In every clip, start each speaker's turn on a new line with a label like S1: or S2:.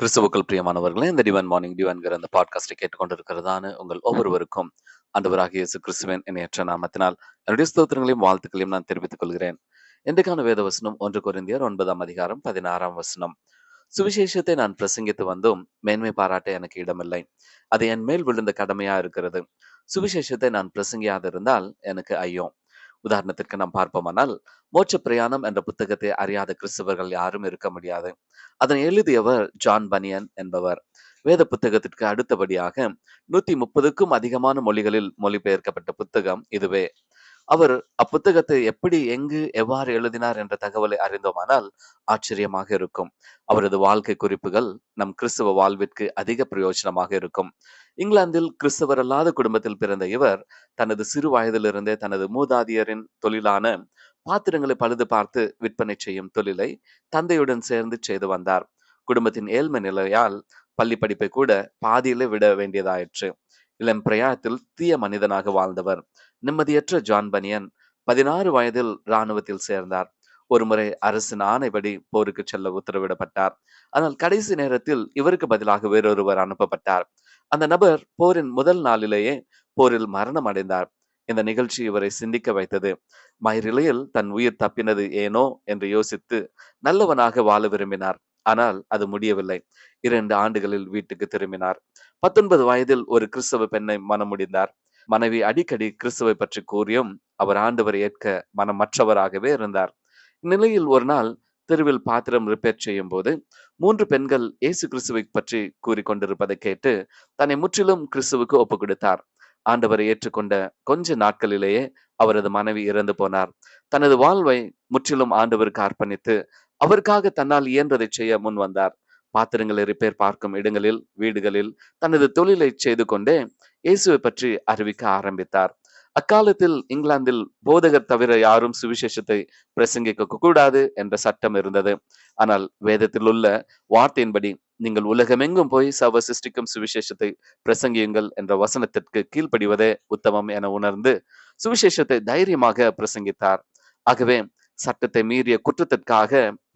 S1: கிறிஸ்துவுக்கள் பிரியமானவர்களே இந்த டிவன் மார்னிங் டிவன்கிற அந்த பாட்காஸ்டை கேட்டுக்கொண்டிருக்கிறதான உங்கள் ஒவ்வொருவருக்கும் அந்தவராக இயேசு கிறிஸ்துவின் இணையற்ற நாமத்தினால் என்னுடைய ஸ்தோத்திரங்களையும் வாழ்த்துக்களையும் நான் தெரிவித்துக் கொள்கிறேன். இன்றைக்கான வேத வசனம் ஒன்று குறைந்தியர் ஒன்பதாம் அதிகாரம் பதினாறாம் வசனம். சுவிசேஷத்தை நான் பிரசங்கித்து வந்தும் மேன்மை பாராட்ட எனக்கு இடமில்லை. அது என் மேல் விழுந்த கடமையா இருக்கிறது. சுவிசேஷத்தை நான் பிரசங்கியாதிருந்தால் எனக்கு ஐயோ உதாரணத்திற்கு நாம் பார்ப்போமானால் மோட்ச பிரயாணம் என்ற புத்தகத்தை அறியாத கிறிஸ்தவர்கள் யாரும் இருக்க முடியாது. அதனை எழுதியவர் ஜான் பனியன் என்பவர். வேத புத்தகத்திற்கு அடுத்தபடியாக நூத்தி முப்பதுக்கும் அதிகமான மொழிகளில் மொழிபெயர்க்கப்பட்ட புத்தகம் இதுவே. அவர் அப்புத்தகத்தை எப்படி எங்கு எவ்வாறு எழுதினார் என்ற தகவலை அறிந்தோமானால் ஆச்சரியமாக இருக்கும். அவரது வாழ்க்கை குறிப்புகள் நம் கிறிஸ்தவ வாழ்விற்கு அதிக பிரயோஜனமாக இருக்கும். இங்கிலாந்தில் கிறிஸ்தவர் அல்லாத குடும்பத்தில் பிறந்த இவர் தனது சிறு வயதிலிருந்தே தனது மூதாதியரின் தொழிலான பாத்திரங்களை பழுது பார்த்து விற்பனை செய்யும் தொழிலை தந்தையுடன் சேர்ந்து செய்து வந்தார். குடும்பத்தின் ஏழ்மை நிலையால் பள்ளி படிப்பை கூட பாதியிலே விட வேண்டியதாயிற்று. இளம் பிரயாத்தில் தீய மனிதனாக வாழ்ந்தவர். நிம்மதியற்ற ஜான் பனியன் பதினாறு வயதில் இராணுவத்தில் சேர்ந்தார். ஒருமுறை அரசின் ஆணைப்படி போருக்கு செல்ல உத்தரவிடப்பட்டார். ஆனால் கடைசி நேரத்தில் இவருக்கு பதிலாக வேறொருவர் அனுப்பப்பட்டார். அந்த நபர் போரின் முதல் நாளிலேயே போரில் மரணம் அடைந்தார். இந்த நிகழ்ச்சி இவரை சிந்திக்க வைத்தது. மயிரிலையில் தன் உயிர் தப்பினது ஏனோ என்று யோசித்து நல்லவனாக வாழ விரும்பினார். ஆனால் அது முடியவில்லை. இரண்டு ஆண்டுகளில் வீட்டுக்கு திரும்பினார். பத்தொன்பது வயதில் ஒரு கிறிஸ்தவ பெண்ணை மனமுடிந்தார். மனைவி அடிக்கடி கிறிஸ்துவை பற்றி கூறியும் அவர் ஆண்டவரை ஏற்க மனமற்றவராகவே இருந்தார். இந்நிலையில் ஒரு நாள் தெருவில் பாத்திரம் ரிப்பேர் செய்யும் போது மூன்று பெண்கள் இயேசு கிறிஸ்துவை பற்றி கூறிக்கொண்டிருப்பதை கேட்டு தன்னை முற்றிலும் கிறிஸ்துவுக்கு ஒப்பு கொடுத்தார் ஆண்டவரை ஏற்றுக்கொண்ட கொஞ்ச நாட்களிலேயே அவரது மனைவி இறந்து போனார். தனது வாழ்வை முற்றிலும் ஆண்டவருக்கு அர்ப்பணித்து அவருக்காக தன்னால் இயன்றதை செய்ய முன் வந்தார். பாத்திரங்களை ரிப்பேர் பார்க்கும் இடங்களில் வீடுகளில் தனது தொழிலை செய்து கொண்டே இயேசுவை பற்றி அறிவிக்க ஆரம்பித்தார். அக்காலத்தில் இங்கிலாந்தில் போதகர் தவிர யாரும் சுவிசேஷத்தை பிரசங்கிக்க கூடாது என்ற சட்டம் இருந்தது. ஆனால் வேதத்தில் உள்ள வார்த்தையின்படி நீங்கள் உலகமெங்கும் போய் சவ சிருஷ்டிக்கும் சுவிசேஷத்தை பிரசங்கியுங்கள் என்ற வசனத்திற்கு கீழ்ப்படிவதே உத்தமம் என உணர்ந்து சுவிசேஷத்தை தைரியமாக பிரசங்கித்தார். ஆகவே சட்டத்தை மீறிய குற்றத்திற்காக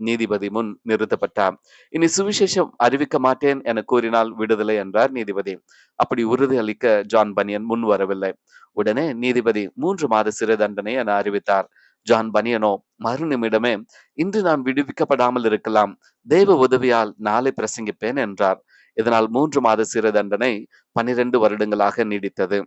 S1: நீதிபதி முன் நிறுத்தப்பட்டார். இனி சுவிசேஷம் அறிவிக்க மாட்டேன் என கூறினால் விடுதலை என்றார் நீதிபதி. அப்படி உறுதி அளிக்க ஜான் பனியன் முன் வரவில்லை. உடனே நீதிபதி மூன்று மாத சிறை தண்டனை என அறிவித்தார். ஜான் பனியனோ மறுநிமிடமே இன்று நான் விடுவிக்கப்படாமல் இருக்கலாம். தெய்வ உதவியால் நாளை பிரசங்கிப்பேன் என்றார். இதனால் மூன்று மாத சிறை தண்டனை பனிரெண்டு வருடங்களாக நீடித்தது.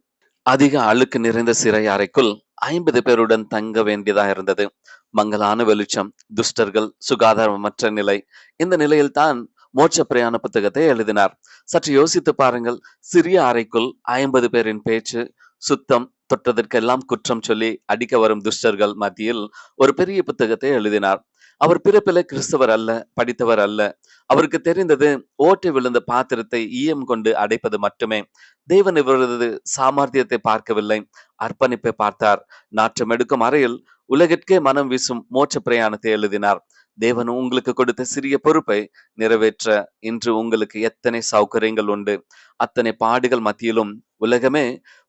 S1: அதிக அழுக்கு நிறைந்த சிறை அறைக்குள் ஐம்பது பேருடன் தங்க வேண்டியதா இருந்தது. மங்களான வெளிச்சம் துஷ்டர்கள் சுகாதாரமற்ற நிலை. இந்த நிலையில் தான் மோட்ச பிரயாண புத்தகத்தை எழுதினார். சற்று யோசித்து பாருங்கள் சிறிய அறைக்குள் ஐம்பது பேரின் பேச்சு சுத்தம் தொட்டதற்கெல்லாம் குற்றம் சொல்லி அடிக்க வரும் துஷ்டர்கள் மத்தியில் ஒரு பெரிய புத்தகத்தை எழுதினார். அவர் பிறப்பில கிறிஸ்தவர் அல்ல படித்தவர் அல்ல. அவருக்கு தெரிந்தது ஓட்டை விழுந்த பாத்திரத்தை ஈயம் கொண்டு அடைப்பது மட்டுமே. தேவன் இவரது சாமர்த்தியத்தை பார்க்கவில்லை. அர்ப்பணிப்பை பார்த்தார். நாற்றம் எடுக்கும் அறையில் உலகிற்கே மனம் வீசும் மோட்ச பிரயாணத்தை எழுதினார். தேவன் உங்களுக்கு கொடுத்த சிறிய பொறுப்பை நிறைவேற்ற இன்று உங்களுக்கு எத்தனை சௌகரியங்கள் உண்டு. அத்தனை பாடுகள் மத்தியிலும் உலகமே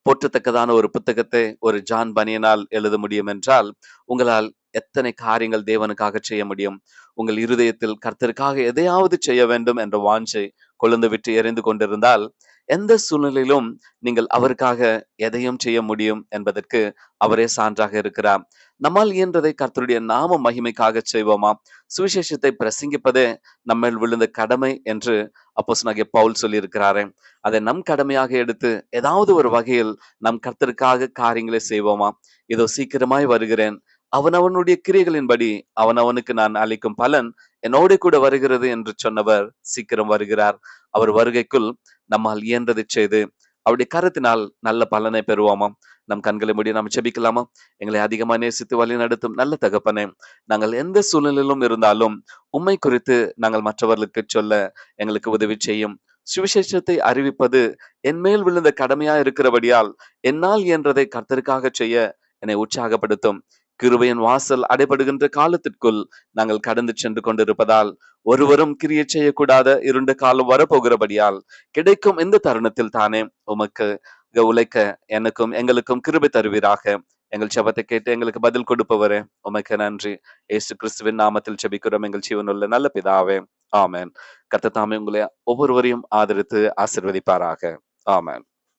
S1: போற்றத்தக்கதான ஒரு புத்தகத்தை ஒரு ஜான் பனியனால் எழுத முடியும் என்றால் உங்களால் எத்தனை காரியங்கள் தேவனுக்காக செய்ய முடியும்? உங்கள் இருதயத்தில் கர்த்தருக்காக எதையாவது செய்ய வேண்டும் என்ற வாஞ்சை கொழுந்து விட்டு எரிந்து கொண்டிருந்தால் எந்த சூழ்நிலையிலும் நீங்கள் அவருக்காக எதையும் செய்ய முடியும் என்பதற்கு அவரே சான்றாக இருக்கிறார். நம்மால் இயன்றதை கர்த்தருடைய நாம மகிமைக்காக செய்வோமா? சுவிசேஷத்தை பிரசங்கிப்பதே நம்மேல் விழுந்த கடமை என்று அப்போஸ் நகை பவுல் சொல்லியிருக்கிறாரே. அதை நம் கடமையாக எடுத்து ஏதாவது ஒரு வகையில் நம் கர்த்தருக்காக காரியங்களை செய்வோமா? இதோ சீக்கிரமாய் வருகிறேன். அவனவனுடைய கிரியைகளின்படி அவனவனுக்கு நான் அளிக்கும் பலன் என்னோட கூட வருகிறது என்று சொன்னவர் சீக்கிரம் வருகிறார். அவர் வருகைக்குள் நம்மால் இயன்றதை செய்து அவருடைய கருத்தினால் நல்ல பலனை பெறுவோமா? நம் கண்களை முடிய நாம் செபிக்கலாமா எங்களை அதிகமா நேசித்து வழி நடத்தும் நல்ல தகப்பனே நாங்கள் எந்த சூழ்நிலையிலும் இருந்தாலும் உண்மை குறித்து நாங்கள் மற்றவர்களுக்கு சொல்ல எங்களுக்கு உதவி செய்யும். சுவிசேஷத்தை அறிவிப்பது என் மேல் விழுந்த கடமையா இருக்கிறபடியால் என்னால் இயன்றதை கர்த்தருக்காக செய்ய என்னை உற்சாகப்படுத்தும். கிருபையின் வாசல் அடைபடுகின்ற காலத்திற்குள் நாங்கள் கடந்து சென்று கொண்டிருப்பதால் ஒருவரும் கிரியை செய்யக்கூடாத இருண்ட காலம் வரப்போகிறபடியால் கிடைக்கும் இந்த தருணத்தில் தானே உமக்கு உழைக்க எனக்கும் எங்களுக்கும் கிருபை தருவீராக. எங்கள் செபத்தை கேட்டு எங்களுக்கு பதில் கொடுப்பவரே உமக்கு நன்றி. ஏசு கிறிஸ்துவின் நாமத்தில் செபிக்கிறோம் எங்கள் ஜீவனுள்ள நல்ல பிதாவே. ஆமேன். கத்த தாமே உங்களை ஒவ்வொருவரையும் ஆதரித்து ஆசிர்வதிப்பாராக. ஆமேன்.